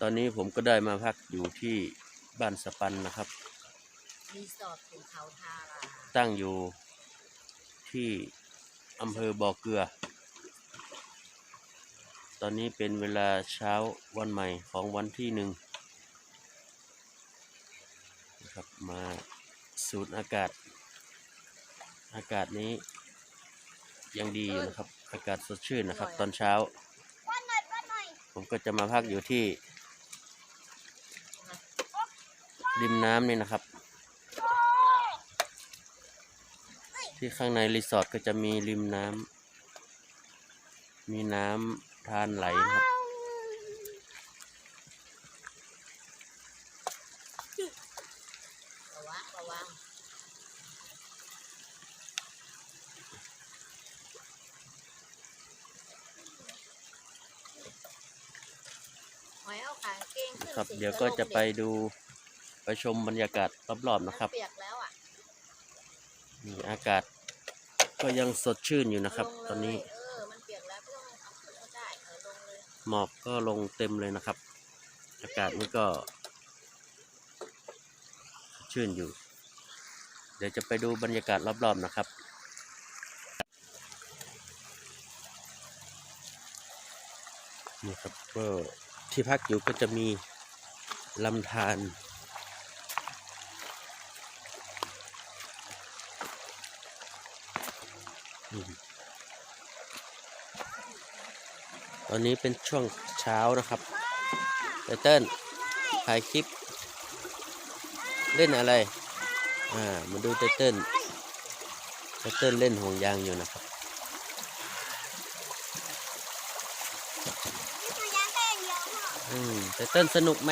ตอนนี้ผมก็ได้มาพักอยู่ที่บ้านสปันนะครับ รีสอร์ทภูเขาทาราตั้งอยู่ที่อำเภอบ่อเกลือ ตอนนี้เป็นเวลาเช้าวันใหม่ของวันที่หนึ่งนะครับมาสูดอากาศ อากาศนี้ยังดีอยู่นะครับ อากาศสดชื่นนะครับ ตอนเช้าป้อนหน่อยป้อนหน่อยผมก็จะมาพักอยู่ที่ ริมน้ำนี่นะครับ ที่ข้างในรีสอร์ทก็จะมีริมน้ำมีน้ำทานไหลนะครับครับเดี๋ยวก็จะไปดู ไปชมบรรยากาศรอบๆนะครับเปียกแล้วอะนี่อากาศก็ยังสดชื่นอยู่นะครับลงเลยตอนนี้เออมันเปียกแล้วไม่ต้องเอาขึ้นก็ได้เออลงเลยหมอกก็ลงเต็มเลยนะครับ อากาศนี่ก็สดชื่นอยู่ เดี๋ยวจะไปดูบรรยากาศรอบๆนะครับนี่ครับก็ที่พักอยู่ก็จะมีลำธารอืม ตอนนี้เป็นช่วงเช้านะครับไตเติ้ลถ่ายคลิป เล่นอะไร อ่า มาดูไตเติ้ลไตเติ้ลเล่นห่วงยางอยู่นะครับอืมไตเติ้ลสนุกไหม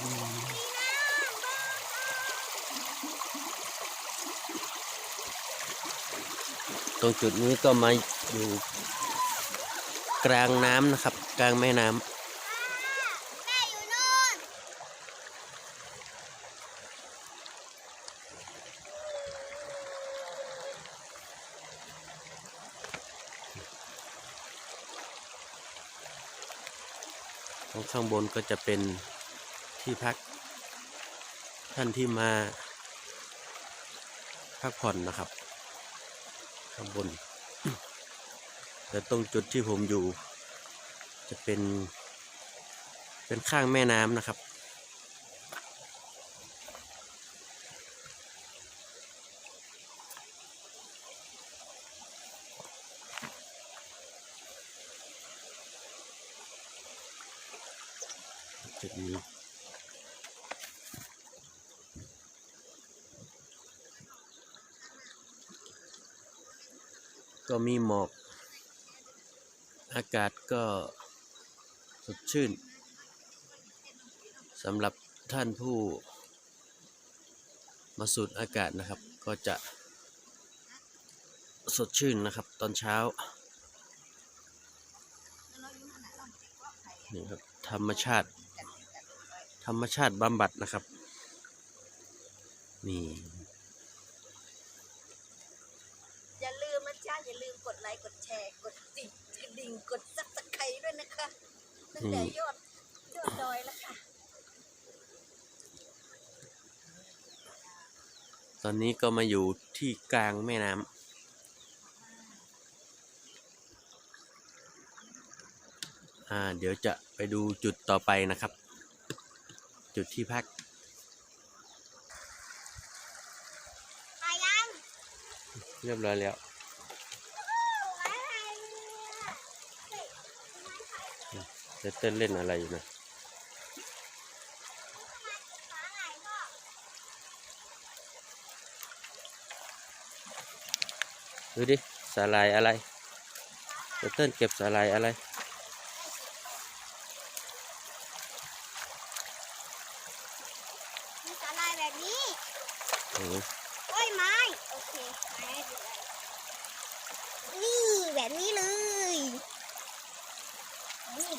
ตรงจุดนี้ก็มาอยู่กลางน้ำนะครับ กลางแม่น้ำแม่อยู่นู่นตรงข้างบนก็จะเป็น ที่พัก ท่านที่มาพักผ่อนนะครับ ข้างบน แต่ตรงจุดที่ผมอยู่ จะเป็น เป็นข้างแม่น้ำนะครับจุดนี้ ก็มีหมอก อากาศก็สดชื่นสำหรับท่านผู้มาสูดอากาศนะครับ ก็จะสดชื่นนะครับ ตอนเช้านี่ครับธรรมชาติ ธรรมชาติบำบัดนะครับ นี่ อย่าลืมนะจ๊ะ อย่าลืมกดไลค์กดแชร์ กดติดกระดิ่งกดซับสไครต์ด้วยนะคะตั้งแต่ยอดยอดดอยแล้วค่ะ ตอนนี้ก็มาอยู่ที่กลางแม่น้ำอ่าเดี๋ยวจะไปดูจุดต่อไปนะครับ จุดที่พักไปยังเรียบร้อยแล้ว จะ เต้นเล่นอะไรอยู่นะดูดิสาลายอะไรจะเต้นเก็บสาลายอะไรอะไรแบบนี้โอ้ยโอ้ยไม้ โอเคไม้ดูอะไรนี่แบบนี้เลย นี่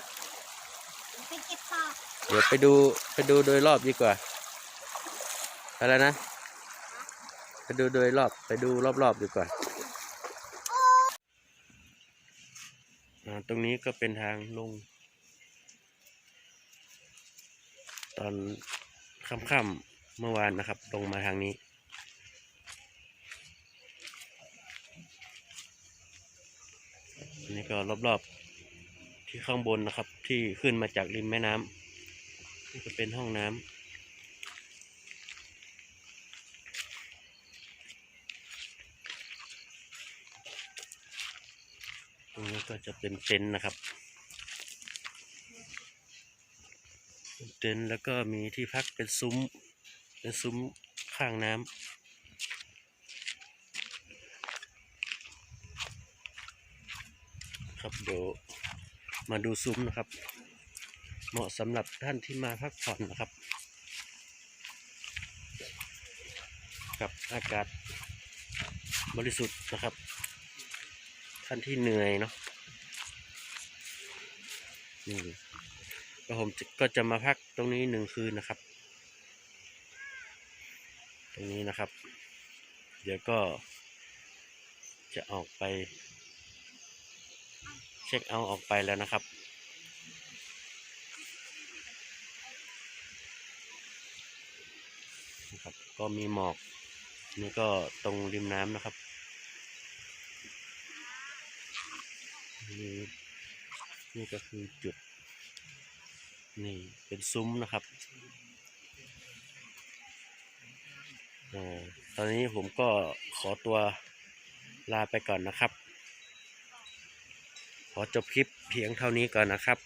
ไปเก็บต่อเดี๋ยวไปดูไปดูโดยรอบดีกว่าอะไรนะ ไปดูโดยรอบไปดูรอบๆดีกว่าอ่าตรงนี้ก็เป็นทางลง ตอนค่ำๆเมื่อวานนะครับ ลงมาทางนี้อันนี้ก็รอบๆ ที่ข้างบนนะครับ ที่ขึ้นมาจากริมแม่น้ำนี่ก็เป็นห้องน้ำตรงนี้ก็จะเป็นเต็นท์นะครับเป็นเต็นท์แล้วก็มีที่พักเป็นซุ้ม เป็นซุ้มข้างน้ำครับเดี๋ยว มาดูซุ้มนะครับ เหมาะสำหรับท่านที่มาพักผ่อนนะครับ กับอากาศบริสุทธิ์นะครับ ท่านที่เหนื่อยเนาะนี่ก็ผมก็จะมาพักตรงนี้หนึ่งคืนนะครับ ตรงนี้นะครับ เดี๋ยวก็จะออกไป ช็คเอาท์ออกไปแล้วนะครับ นะครับ ก็มีหมอก นี่ก็ตรงริมน้ำนะครับนี่นี่ก็คือจุด นี่เป็นซุ้มนะครับอาตอนนี้ผมก็ขอตัวลาไปก่อนนะครับ ขอจบคลิปเพียงเท่านี้ก่อนนะครับ